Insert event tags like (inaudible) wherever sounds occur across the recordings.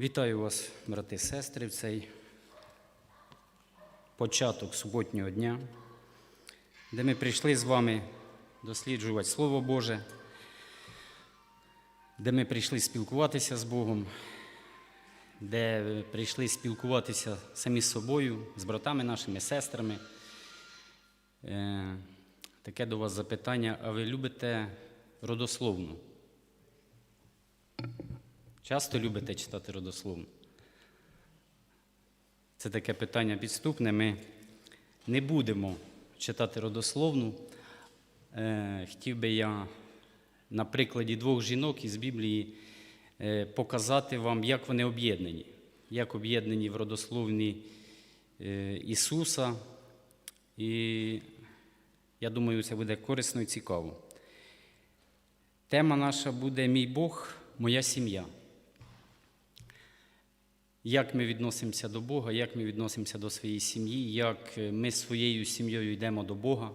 Вітаю вас, брати і сестри, в цей початок суботнього дня, де ми прийшли з вами досліджувати Слово Боже, де ми прийшли спілкуватися з Богом, де прийшли спілкуватися самі з собою, з братами нашими, сестрами. Е, Таке до вас запитання: а ви любите родословну? Часто любите читати родословну? Це таке питання підступне. Ми не будемо читати родословну. Е, Хотів би я на прикладі двох жінок із Біблії е, показати вам, як вони об'єднані, як об'єднані в родословні е, Ісуса. І я думаю, це буде корисно і цікаво. Тема наша буде Мій Бог, моя сім'я. Як ми відносимося до Бога, як ми відносимося до своєї сім'ї, як ми з своєю сім'єю йдемо до Бога.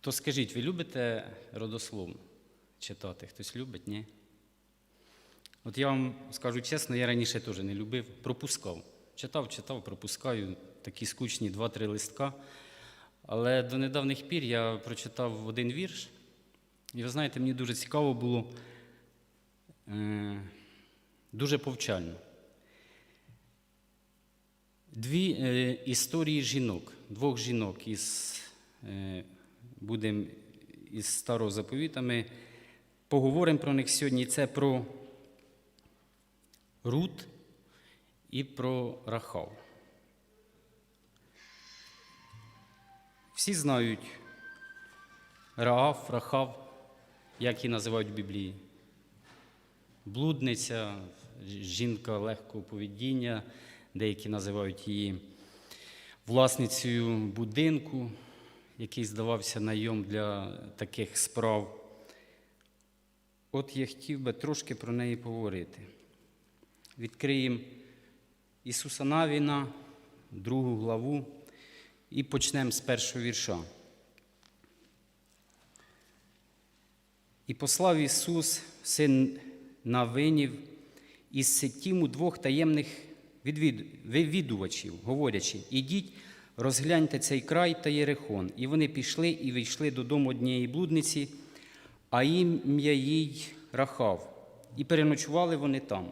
То скажіть, ви любите родословно читати? Хтось любить, ні? От я вам скажу чесно, я раніше теж не любив, пропускав. Читав, читав, пропускаю такі скучні два-три листка. Але до недавніх пір я прочитав один вірш, і ви знаєте, мені дуже цікаво було, е, дуже повчально. Дві е, історії жінок, двох жінок із, е, будемо із старого заповіта. Ми поговоримо про них сьогодні. Це про Рут і про Рахав. Всі знають Раав, Рахав, як її називають в Біблії. Блудниця, жінка легкого поведіння, деякі називають її власницею будинку, який здавався найом для таких справ. От я хотів би трошки про неї поговорити. Відкриємо Ісуса Навіна, другу главу, і почнемо з першого вірша. І послав Ісус, син Навинів, із сетіму двох таємних відвід... вивідувачів, говорячи, ідіть, розгляньте цей край та Єрихон. І вони пішли і вийшли додому однієї блудниці, а ім'я їй Рахав, і переночували вони там.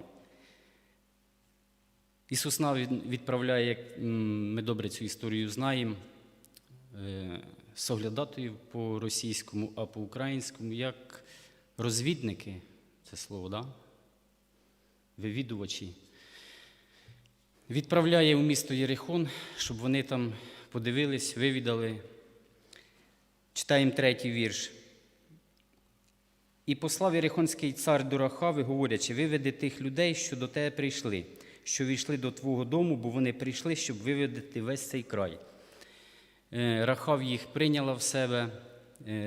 Ісус навіть відправляє, як ми добре цю історію знаємо, е, соглядатою по російському, а по українському, як розвідники, це слово, да? вивідувачі. Відправляє у місто Єрихон, щоб вони там подивились, вивідали. Читаємо третій вірш. І послав Єрихонський цар до Рахави, говорячи, виведи тих людей, що до тебе прийшли, що війшли до твого дому, бо вони прийшли, щоб виведити весь цей край. Е, Рахав їх прийняла в себе,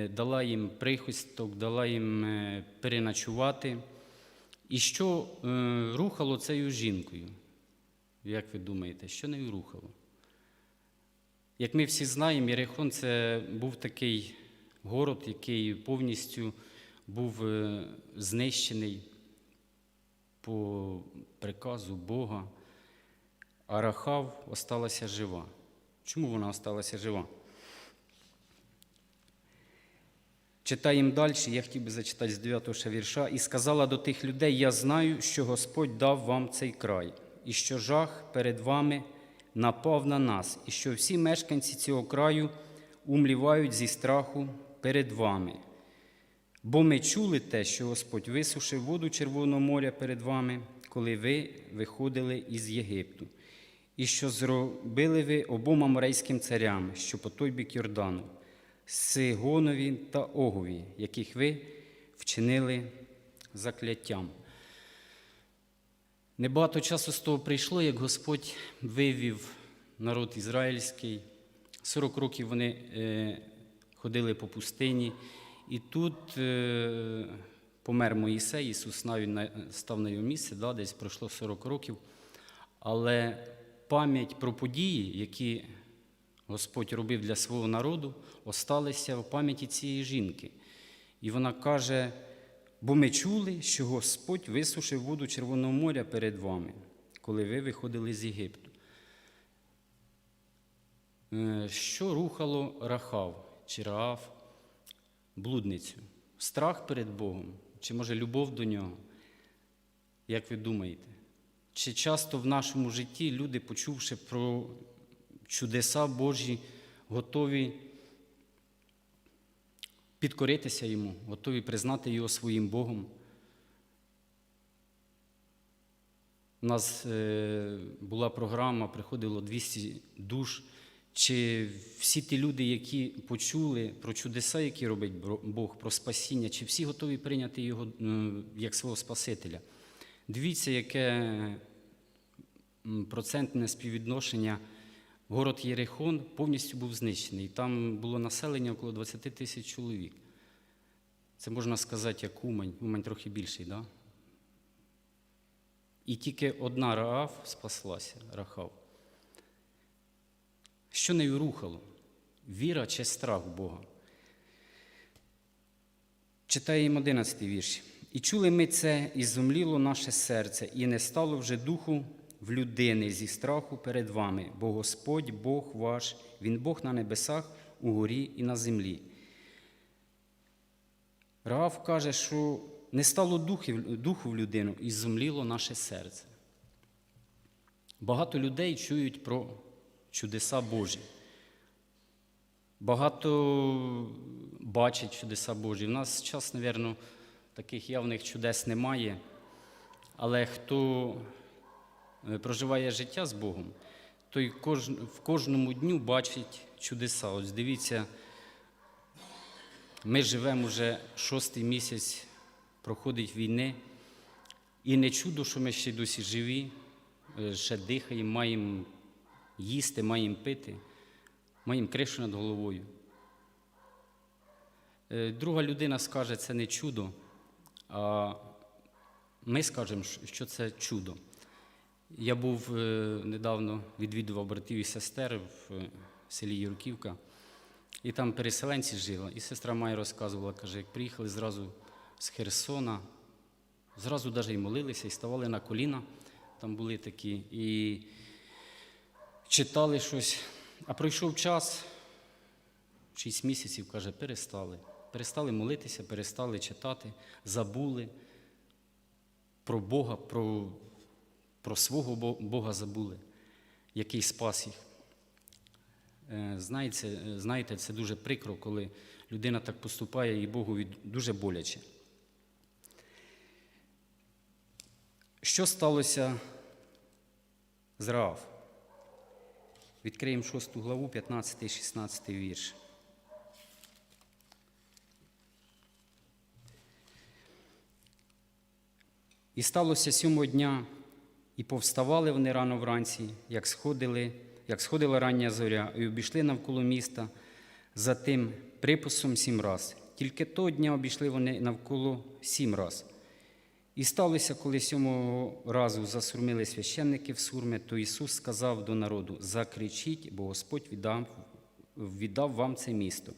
дала їм прихисток, дала їм е, переночувати. І що е, рухало цією жінкою? Як ви думаєте, що нею рухало? Як ми всі знаємо, Єрихон це був такий город, який повністю був е, знищений по приказу Бога, а Рахав осталася жива. Чому вона осталася жива? Читаємо далі, я хотів би зачитати з 9 ще вірша. І сказала до тих людей: Я знаю, що Господь дав вам цей край, і що жах перед вами напав на нас, і що всі мешканці цього краю умлівають зі страху перед вами. Бо ми чули те, що Господь висушив воду Червоного моря перед вами, коли ви виходили із Єгипту, і що зробили ви обома морейським царям, що по той бік Йордану, Сигонові та Огові, яких ви вчинили закляттям. Небагато часу з того прийшло, як Господь вивів народ ізраїльський. 40 років вони е, ходили по пустині, і тут е, помер Моїсей, Ісус навіть на- став на його місце, да, десь пройшло 40 років. Але пам'ять про події, які Господь робив для свого народу, осталися в пам'яті цієї жінки. І вона каже: Бо ми чули, що Господь висушив воду Червоного моря перед вами, коли ви виходили з Єгипту. Е, Що рухало Рахав чи Раав, блудницю? Страх перед Богом, чи може любов до нього? Як ви думаєте? Чи часто в нашому житті люди, почувши про чудеса Божі, готові підкоритися йому, готові признати його своїм Богом? У нас е, була програма, приходило 200 душ. Чи всі ті люди, які почули про чудеса, які робить Бог, про спасіння, чи всі готові прийняти його е, як свого Спасителя? Дивіться, яке процентне співвідношення. Город Єрихон повністю був знищений. Там було населення около 20 тисяч чоловік. Це можна сказати, як Умань. Умань трохи більший, да? І тільки одна Раав спаслася, Рахав. Що нею рухало? Віра чи страх Бога? Читаємо 11 вірш. І чули ми це, і зумліло наше серце, і не стало вже духу в людини зі страху перед вами, бо Господь Бог ваш, Він Бог на небесах, у горі і на землі. Раав каже, що не стало духу в людину, і зумліло наше серце. Багато людей чують про чудеса Божі. Багато бачать чудеса Божі. У нас час, мабуть, таких явних чудес немає. Але хто проживає життя з Богом, той в кожному дню бачить чудеса. Ось дивіться, ми живемо вже шостий місяць, проходить війни, і не чудо, що ми ще досі живі, е, ще дихаємо, маємо їсти, маємо пити, маємо кришу над головою. Е, Друга людина скаже, це не чудо, а ми скажемо, що це чудо. Я був е, недавно відвідував братів і сестер в е, селі Юрківка, і там переселенці жили. І сестра Майя розказувала, каже, як приїхали зразу з Херсона, зразу навіть і молилися, і ставали на коліна, там були такі, і читали щось. А пройшов час, шість місяців, каже, перестали. Перестали молитися, перестали читати, забули про Бога, про, про свого Бога забули, який спас їх. Е, Знаєте, знаєте, це дуже прикро, коли людина так поступає і Богу дуже боляче. Що сталося з Раав? Відкриємо 6 главу, 15 і 16 вірш. І сталося сьомого дня, і повставали вони рано вранці, як сходили, як сходила рання зоря, і обійшли навколо міста за тим приписом сім раз. Тільки того дня обійшли вони навколо сім раз. І сталося, коли сьомого разу засурмили священники в сурми, то Ісус сказав до народу: Закричіть, бо Господь віддав, віддав вам це місто.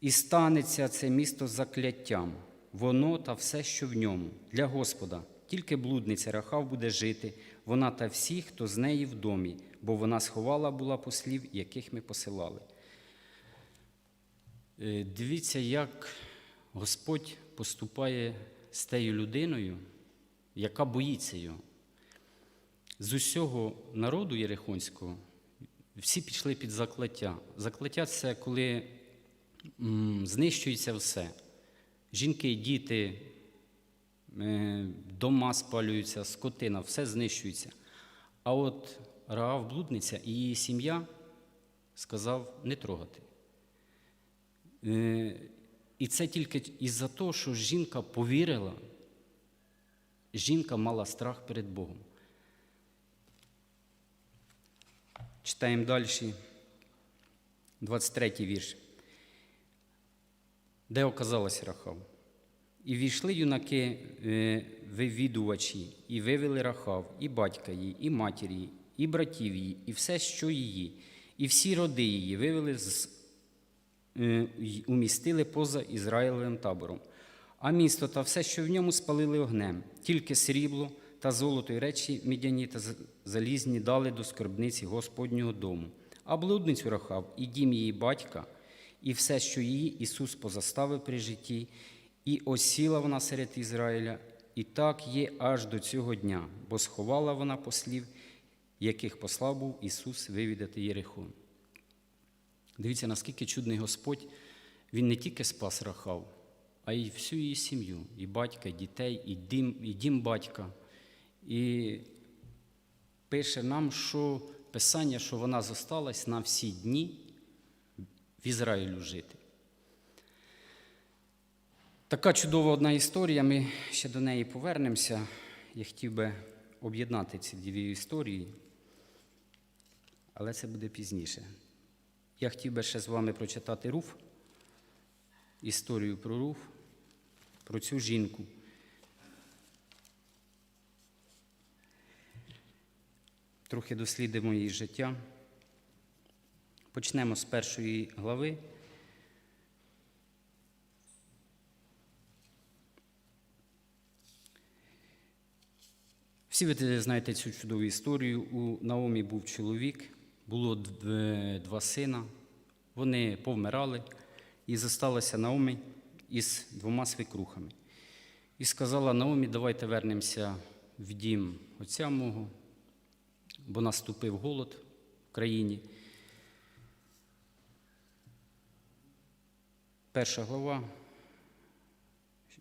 І станеться це місто закляттям, воно та все, що в ньому, для Господа. Тільки блудниця Рахав буде жити, вона та всі, хто з неї в домі, бо вона сховала була послів, яких ми посилали. Е, Дивіться, як Господь поступає з тією людиною, яка боїться його. З усього народу Єрихонського всі пішли під закляття. Закляття це коли знищується все. Жінки, діти, е, дома спалюються, скотина, все знищується. А от Раав блудниця і її сім'я сказав не трогати. Е, І це тільки із-за того, що жінка повірила, жінка мала страх перед Богом. Читаємо далі, 23 вірш. Де оказалась Рахав? І війшли юнаки е, вивідувачі, і вивели Рахав, і батька її, і матір її, і братів її, і все, що її, і всі роди її вивели з е, умістили поза Ізраїлевим табором. а місто та все, що в ньому спалили огнем, тільки срібло та золото і речі мідяні та залізні дали до скарбниці Господнього дому. А блудницю Рахав і дім її батька, і все, що її Ісус позаставив при житті, і осіла вона серед Ізраїля, і так є аж до цього дня, бо сховала вона послів, яких послав був Ісус вивідати Єрихон. Дивіться, наскільки чудний Господь, Він не тільки спас Рахав, а й всю її сім'ю, і батька, і дітей, і дім, і дім батька. І пише нам, що Писання, що вона зосталась на всі дні в Ізраїлю жити. Така чудова одна історія, ми ще до неї повернемося. Я хотів би об'єднати ці дві історії, але це буде пізніше. Я хотів би ще з вами прочитати Руф, історію про Руф, про цю жінку. Трохи дослідимо її життя. Почнемо з першої глави. Всі ви знаєте цю чудову історію. У Наомі був чоловік, було два сина. Вони повмирали, і зосталася Наомі із двома свекрухами. І сказала Наомі, давайте вернемося в дім отця мого, бо наступив голод в країні. Перша глава,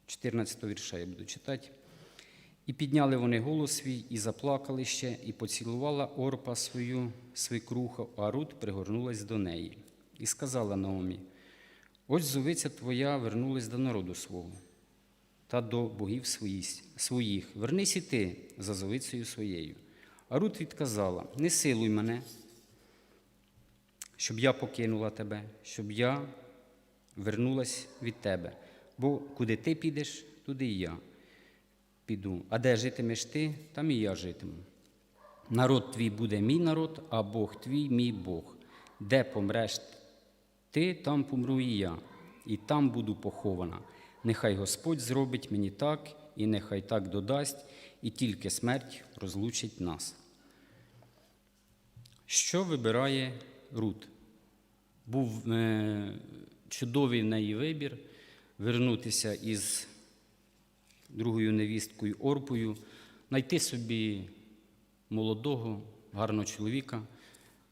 14 вірша я буду читати. І підняли вони голос свій, і заплакали ще, і поцілувала Орпа свою свекруху, а Рут пригорнулась до неї. І сказала Наомі: Ось зовиця твоя вернулась до народу свого та до богів своїх. Вернись і ти за зовицею своєю. А Рут відказала: Не силуй мене, щоб я покинула тебе, щоб я вернулась від тебе. Бо куди ти підеш, туди і я піду. А де житимеш ти, там і я житиму. Народ твій буде мій народ, а Бог твій мій Бог. Де помреш ти, там помру і я, і там буду похована. Нехай Господь зробить мені так, і нехай так додасть, і тільки смерть розлучить нас. Що вибирає Рут? Був е, чудовий в неї вибір вернутися із другою невісткою Орпою, знайти собі молодого, гарного чоловіка.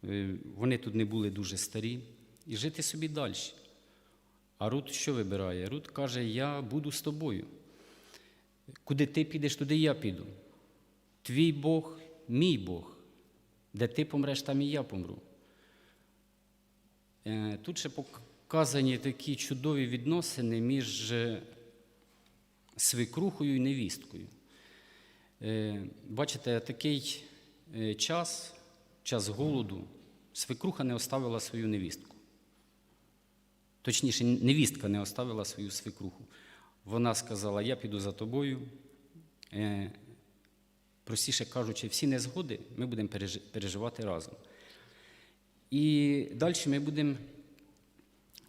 Е, Вони тут не були дуже старі, і жити собі далі. А Рут що вибирає? Рут каже: Я буду з тобою. Куди ти підеш, туди я піду. Твій Бог, мій Бог. Де ти помреш, там і я помру. Е, Тут ще показані такі чудові відносини між е, свекрухою і невісткою. Е, Бачите, такий е, час, час голоду, свекруха не оставила свою невістку. Точніше, невістка не оставила свою свекруху. Вона сказала: Я піду за тобою. Е, Простіше кажучи, всі незгоди ми будемо переживати разом. І далі ми будемо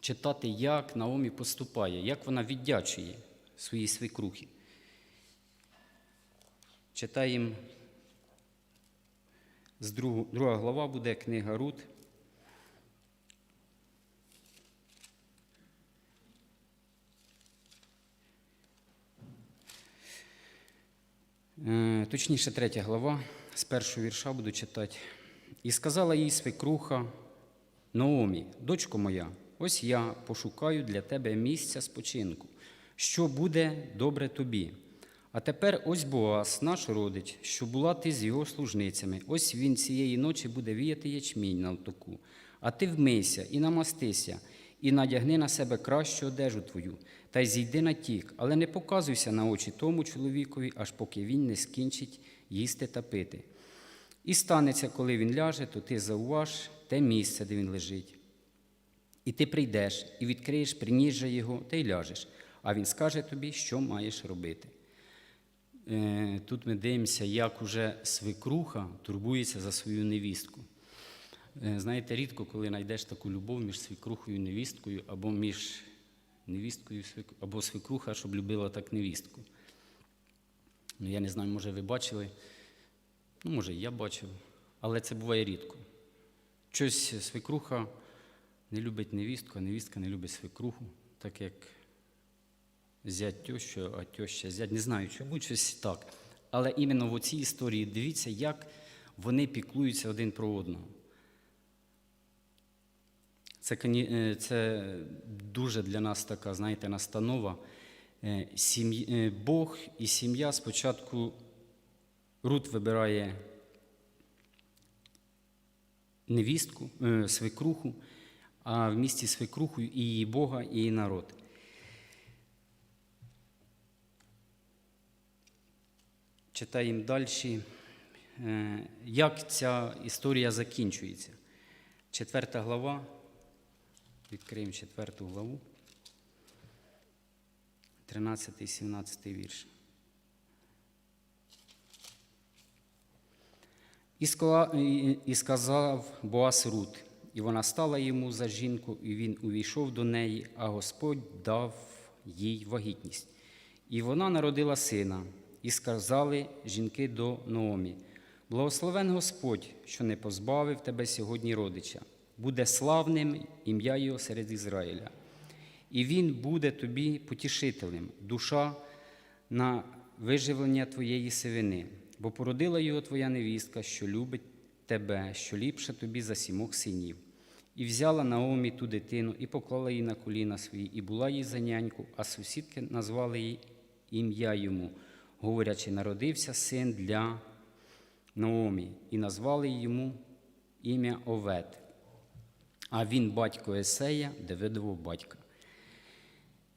читати, як Наомі поступає, як вона віддячує своїй свекрухі. Читаємо з другу, друга глава буде книга Рут. Е, Точніше, третя глава, з першого вірша буду читати. І сказала їй свекруха Наомі, дочко моя, ось я пошукаю для тебе місця спочинку, що буде добре тобі. А тепер ось Боас, наш родич, що була ти з його служницями. Ось він цієї ночі буде віяти ячмінь на лтоку. А ти вмийся і намастися, і надягни на себе кращу одежу твою, та й зійди на тік, але не показуйся на очі тому чоловікові, аж поки він не скінчить їсти та пити. І станеться, коли він ляже, то ти зауваж те місце, де він лежить. І ти прийдеш і відкриєш приніжжя його, та й ляжеш, а він скаже тобі, що маєш робити. Е, Тут ми дивимося, як уже свекруха турбується за свою невістку. Е, Знаєте, рідко, коли знайдеш таку любов між свекрухою і невісткою, або між невісткою або свекруха, щоб любила так невістку. Ну, я не знаю, може ви бачили, ну, може, і я бачив, але це буває рідко. Щось свекруха не любить невістку, а невістка не любить свекруху, так як зять тещу, а теща зять. Не знаю, чому щось так. Але іменно в цій історії дивіться, як вони піклуються один про одного. Це, е, це дуже для нас така, знаєте, настанова. Е, е, Бог і сім'я спочатку Рут вибирає невістку, свекруху, а в місті свекрухою і Бога, і народ. Читаємо далі, е, як ця історія закінчується. Четверта глава. Відкриємо четверту главу. 13 17 вірш. І сказав Боас Рут, і вона стала йому за жінку, і він увійшов до неї, а Господь дав їй вагітність. І вона народила сина, і сказали жінки до Наомі, Благословен Господь, що не позбавив тебе сьогодні родича, буде славним ім'я його серед Ізраїля. І він буде тобі потішителем, душа на виживлення твоєї сивини, бо породила його твоя невістка, що любить тебе, що ліпше тобі за сімох синів. І взяла Наомі ту дитину, і поклала її на коліна свої, і була їй за няньку, а сусідки назвали їй ім'я йому, говорячи, народився син для Наомі, і назвали йому ім'я Овет. А він батько Есея, Давидового батька.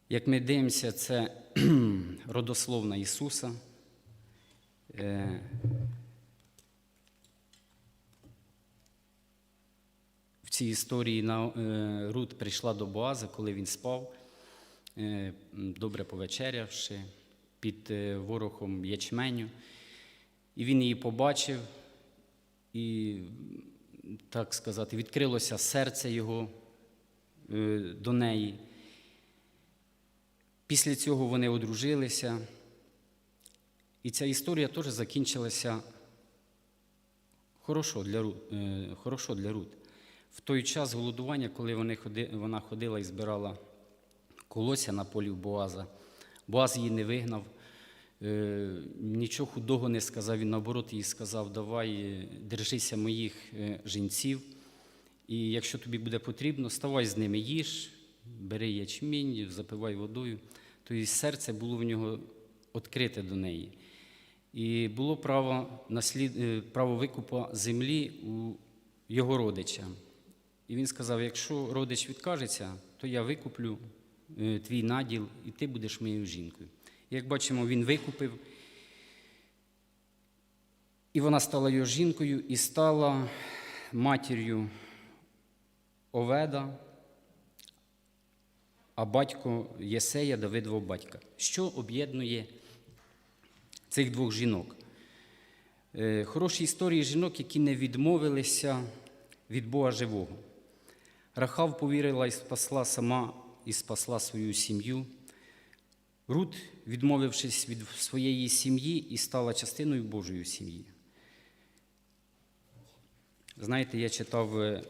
Як ми дивимося, це (clears throat) родословна Ісуса. Е, В цій історії е, Рут прийшла до Боаза, коли він спав, е, добре повечерявши під е, ворохом ячменю. І він її побачив, і, так сказати, відкрилося серце його е, до неї. Після цього вони одружилися. І ця історія теж закінчилася хорошо для, Ру- е, хорошо для Рут. В той час голодування, коли вона ходила і збирала колося на полі в Боаза, Боаз її не вигнав, е, нічого худого не сказав, він наоборот їй сказав, давай, е, держися моїх е, жінців, і якщо тобі буде потрібно, ставай з ними їж, бери ячмінь, запивай водою. Тобто серце було в нього відкрите до неї. І було право, наслід... право викупу землі у його родича. І він сказав: якщо родич відкажеться, то я викуплю твій наділ, і ти будеш моєю жінкою. Як бачимо, він викупив, і вона стала його жінкою і стала матір'ю Оведа, а батько Єсея Давидового батька. Що об'єднує цих двох жінок? Е, Хороші історії жінок, які не відмовилися від Бога живого. Рахав повірила і спасла сама і спасла свою сім'ю. Рут, відмовившись від своєї сім'ї, і стала частиною Божої сім'ї. Знаєте, я читав е,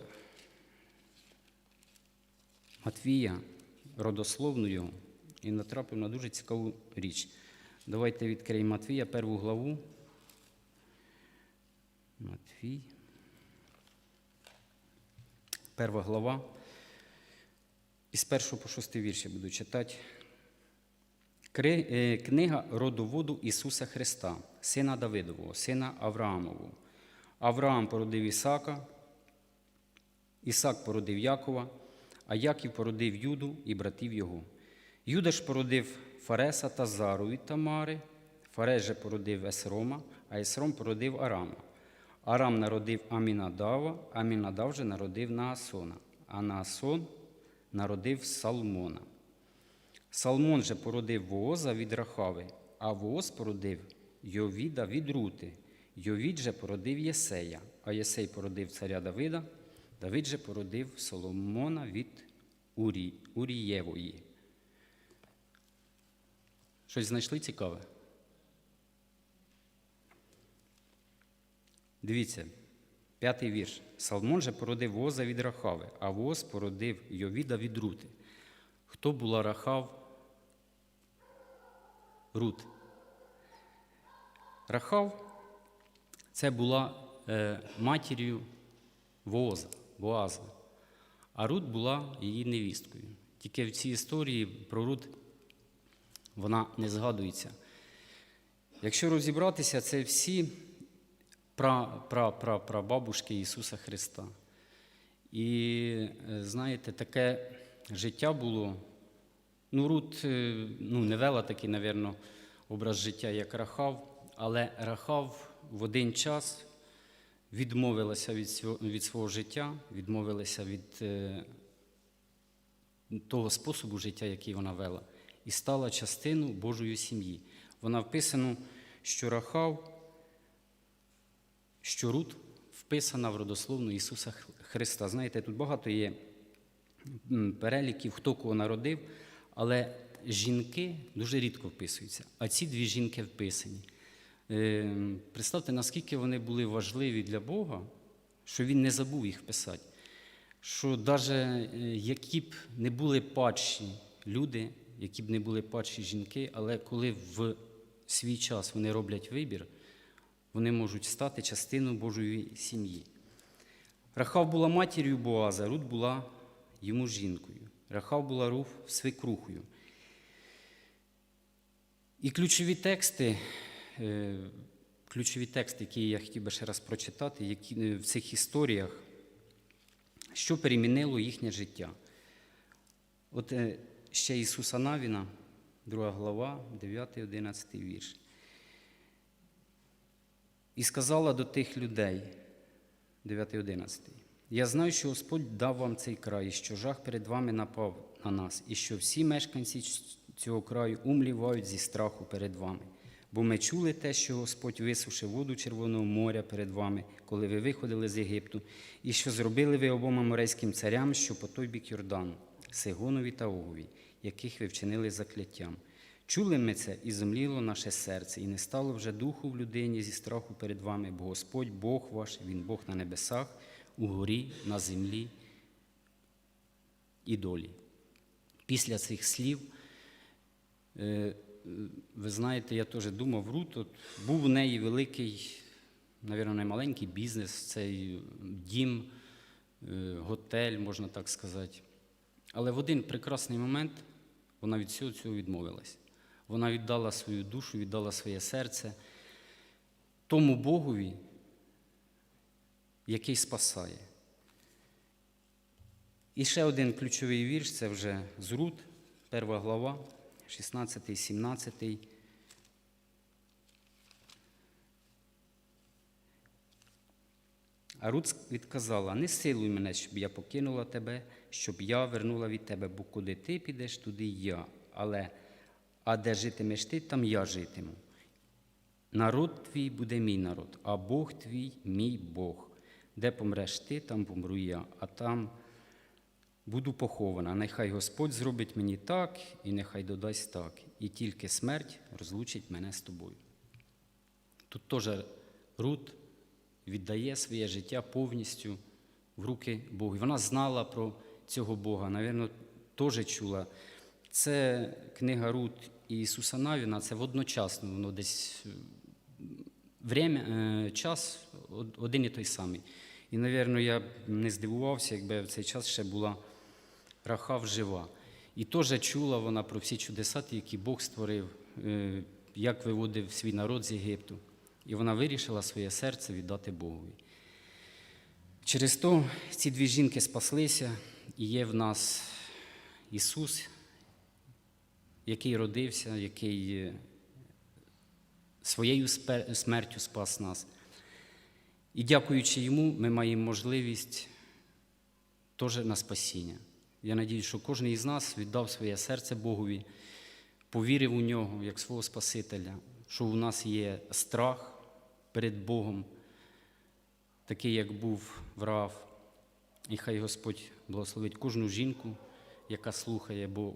Матвія, родословну його, і натрапив на дуже цікаву річ. Давайте відкриємо Матвія, перву главу. Матвій. Перша глава. Із першого по шостий вірш я буду читати. Е, Книга родоводу Ісуса Христа, сина Давидового, сина Авраамового. Авраам породив Ісака, Ісак породив Якова, а Яків породив Юду і братів його. Юда ж породив Фареса та Зару від Тамари, Фарес же породив Есрома, а Есром породив Арама. Арам народив Амінадава, Амінадав же народив Наасона, а Наасон народив Салмона. Салмон же породив Вооза від Рахави, а Вооз породив Йовіда від Рути. Йовід же породив Єсея, а Єсей породив царя Давида, Давид же породив Соломона від Урі, Урієвої. Щось знайшли цікаве? Дивіться, п'ятий вірш. Салмон же породив Воза від Рахави, а Воз породив Йовіда від Рути. Хто була Рахав? Рут. Рахав це була е, матір'ю Вооза, Боаза, а Рут була її невісткою. Тільки в цій історії про Рут вона не згадується. Якщо розібратися, це всі прабабушки Ісуса Христа. І е, знаєте, таке життя було. Ну, Рут е, ну, не вела такий, напевно, образ життя, як Рахав, але Рахав в один час відмовилася від від свого життя, відмовилася від е, того способу життя, який вона вела, і стала частиною Божої сім'ї. Вона вписано, що Рахав, що Рут вписана в родословну Ісуса Христа. Знаєте, тут багато є переліків, хто кого народив, але жінки дуже рідко вписуються, а ці дві жінки вписані. Е, Представте, наскільки вони були важливі для Бога, що Він не забув їх вписати. Що навіть які б не були падші люди, які б не були падші жінки, але коли в свій час вони роблять вибір, вони можуть стати частиною Божої сім'ї. Рахав була матір'ю Боаза, Рут була йому жінкою. Рахав була Руф свекрухою. І ключові тексти, е, ключові тексти, які я хотів би ще раз прочитати, які е, в цих історіях, що перемінило їхнє життя. От е, ще Ісуса Навіна, 2 глава, 9-11 вірш. І сказала до тих людей, 9-11. Я знаю, що Господь дав вам цей край, що жах перед вами напав на нас, і що всі мешканці цього краю умлівають зі страху перед вами. Бо ми чули те, що Господь висушив воду Червоного моря перед вами, коли ви виходили з Єгипту, і що зробили ви обома морейським царям, що по той бік Йордану, Сигонові та Огові, яких ви вчинили закляттям. Чули ми це і зумліло наше серце, і не стало вже духу в людині зі страху перед вами, бо Господь Бог ваш, Він Бог на небесах, у горі, на землі і долі. Після цих слів, е, ви знаєте, я теж думав, Рут, от був у неї великий, навірно, не маленький бізнес, цей дім, е, готель, можна так сказати. Але в один прекрасний момент вона від всього цього відмовилась. Вона віддала свою душу, віддала своє серце тому Богові, який спасає. І ще один ключовий вірш це вже з Рут, перша глава, 16, 17. А Рут відказала: не силуй мене, щоб я покинула тебе, щоб я вернула від тебе, бо куди ти підеш, туди я. Але а де житимеш ти, там я житиму. Народ твій буде мій народ, а Бог твій мій Бог. Де помреш ти, там помру я, а там буду похована. Нехай Господь зробить мені так, і нехай додасть так, і тільки смерть розлучить мене з тобою. Тут теж Рут віддає своє життя повністю в руки Богу. І вона знала про цього Бога, навірно, теж чула. Це книга Рут Ісуса Навіна, це водночасно, воно десь время, е, час один і той самий. І, навірно, я не здивувався, якби в цей час ще була Рахав жива. І теж чула вона про всі чудеса, які Бог створив, е, як виводив свій народ з Єгипту. І вона вирішила своє серце віддати Богові. Через то ці дві жінки спаслися, і є в нас Ісус, який родився, який е, своєю смертю спас нас. І дякуючи йому, ми маємо можливість теж на спасіння. Я надію, що кожен із нас віддав своє серце Богові, повірив у нього як свого Спасителя, що у нас є страх перед Богом, такий, як був Врав. І хай Господь благословить кожну жінку, яка слухає, бо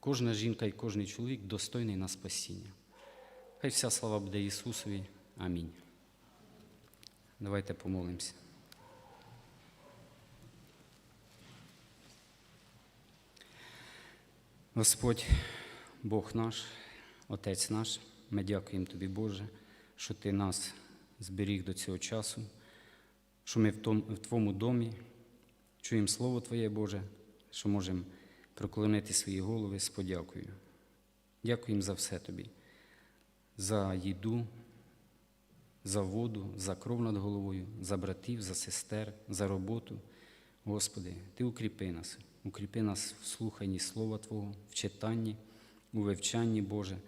кожна жінка і кожний чоловік достойний на спасіння. Хай вся слава буде Ісусові. Амінь. Давайте помолимося. Господь, Бог наш, Отець наш, ми дякуємо Тобі, Боже, що Ти нас зберіг до цього часу, що ми в, в Твоєму домі чуємо Слово Твоє, Боже, що можемо проклонити свої голови з подякою. Дякуємо за все Тобі, за їду, за воду, за кров над головою, за братів, за сестер, за роботу. Господи, Ти укріпи нас, укріпи нас в слуханні Слова Твого, в читанні, у вивчанні, Боже,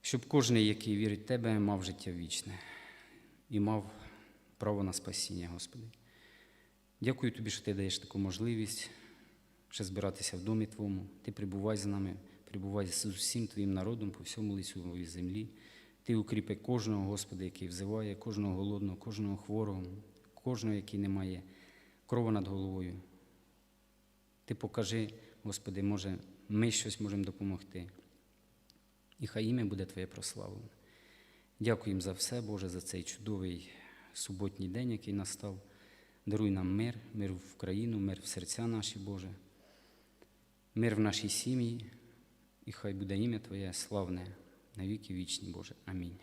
щоб кожен, який вірить в Тебе, мав життя вічне і мав право на спасіння, Господи. Дякую Тобі, що Ти даєш таку можливість ще збиратися в домі Твоєму. Ти прибувай з нами, прибувай з усім Твоїм народом по всьому лицю землі. Ти укріпи кожного, Господи, який взиває, кожного голодного, кожного хворого, кожного, який не має крова над головою. Ти покажи, Господи, може, ми щось можемо допомогти. І хай ім'я буде Твоє прославлене. Дякуємо за все, Боже, за цей чудовий суботній день, який настав. Даруй нам мир, мир в країну, мир в серця наші, Боже, мир в нашій сім'ї, і хай буде ім'я Твоє славне, навіки вічні, Боже. Амінь.